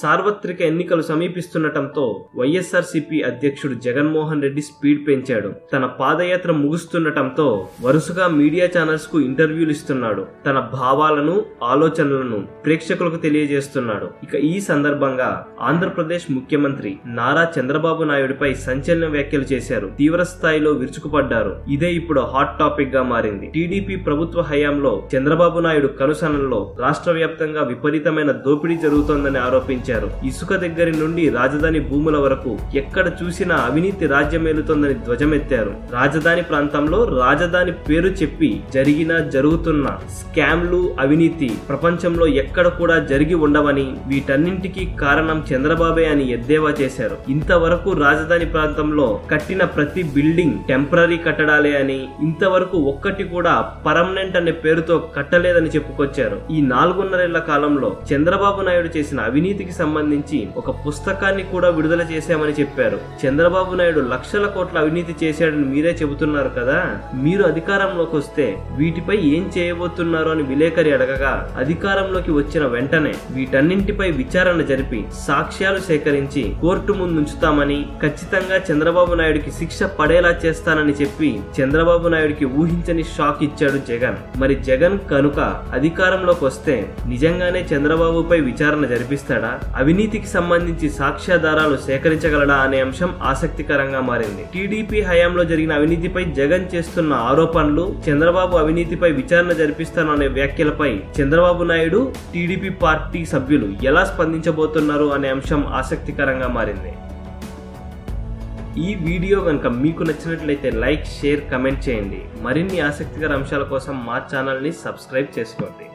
సార్వత్రిక ఎన్నికలు సమీపిస్తుండటంతో వైఎస్ఆర్సీపీ అధ్యక్షుడు జగన్మోహన్ రెడ్డి స్పీడ్ పెంచాడు. తన పాదయాత్ర ముగుస్తుండటంతో వరుసగా మీడియా ఛానల్స్కు ఇంటర్వ్యూలు ఇస్తున్నాడు. తన భావాలను ఆలోచనలను ప్రేక్షకులకు తెలియజేస్తున్నాడు. ఇక ఈ సందర్భంగా ఆంధ్రప్రదేశ్ ముఖ్యమంత్రి నారా చంద్రబాబు నాయుడుపై సంచలన వ్యాఖ్యలు చేశారు. తీవ్ర స్థాయిలో విరుచుకుపడ్డారు. ఇదే ఇప్పుడు హాట్ టాపిక్గా మారింది. టీడీపీ ప్రభుత్వ హయాంలో చంద్రబాబు నాయుడు కనుసనల్లో రాష్ట్ర వ్యాప్తంగా విపరీతమైన దోపిడీ జరుగుతోందని ఆరోపించారు. ఇసుక దగ్గరి నుండి రాజధాని భూముల వరకు ఎక్కడ చూసినా అవినీతి రాజ్యమేలుతోందని ధ్వజమెత్తారు. రాజధాని ప్రాంతంలో రాజధాని పేరు చెప్పి జరిగిన జరుగుతున్న స్కామ్లు అవినీతి ప్రపంచంలో ఎక్కడ కూడా జరిగి ఉండవని వీటన్నింటికీ కారణం చంద్రబాబే అని ఎద్దేవా చేశారు. ఇంతవరకు రాజధాని ప్రాంతంలో కట్టిన ప్రతి బిల్డింగ్ టెంపరీ కట్టడాలే అని ఇంతవరకు ఒక్కటి కూడా పర్మనెంట్ అనే పేరుతో కట్టలేదని చెప్పుకొచ్చారు. ఈ నాలుగున్నరేళ్ళ కాలంలో చంద్రబాబు నాయుడు చేసిన అవినీతికి సంబంధించి ఒక పుస్తకాన్ని కూడా విడుదల చేశామని చెప్పారు. చంద్రబాబు నాయుడు లక్షల కోట్ల అవినీతి చేశాడని మీరే చెబుతున్నారు కదా? మీరు అధికారంలోకి వస్తే వీటిపై ఏం చేయబోతున్నారు అని విలేకరి అడగగా అధికారంలోకి వచ్చిన వెంటనే వీటన్నింటిపై విచారణ జరిపి సాక్ష్యాలు సేకరించి కోర్టు ముందుంచుతామని ఖచ్చితంగా చంద్రబాబు నాయుడికి శిక్ష పడేలా చేస్తానని చెప్పి చంద్రబాబు నాయుడికి ఊహించని షాక్ ఇచ్చాడు జగన్. మరి జగన్ కనుక అధికారంలోకి వస్తే నిజంగానే చంద్రబాబుపై విచారణ జరిపిస్తాడా? అవినీతికి సంబంధించి సాక్ష్యాధారాలు సేకరించగలడా అనే అంశం ఆసక్తికరంగా మారింది. టీడీపీ హయాంలో జరిగిన అవినీతిపై జగన్ చేస్తున్న ఆరోపణలు చంద్రబాబు అవినీతిపై విచారణ జరిపిస్తాననే వ్యాఖ్యలపై చంద్రబాబు నాయుడు టీడీపీ పార్టీ సభ్యులు ఎలా స్పందించబోతున్నారు అనే అంశం ఆసక్తికరంగా మారింది. ఈ వీడియో కనుక మీకు నచ్చినట్లయితే లైక్ షేర్ కమెంట్ చేయండి. మరిన్ని ఆసక్తికర అంశాల కోసం మా ఛానల్ని సబ్స్క్రైబ్ చేసుకోండి.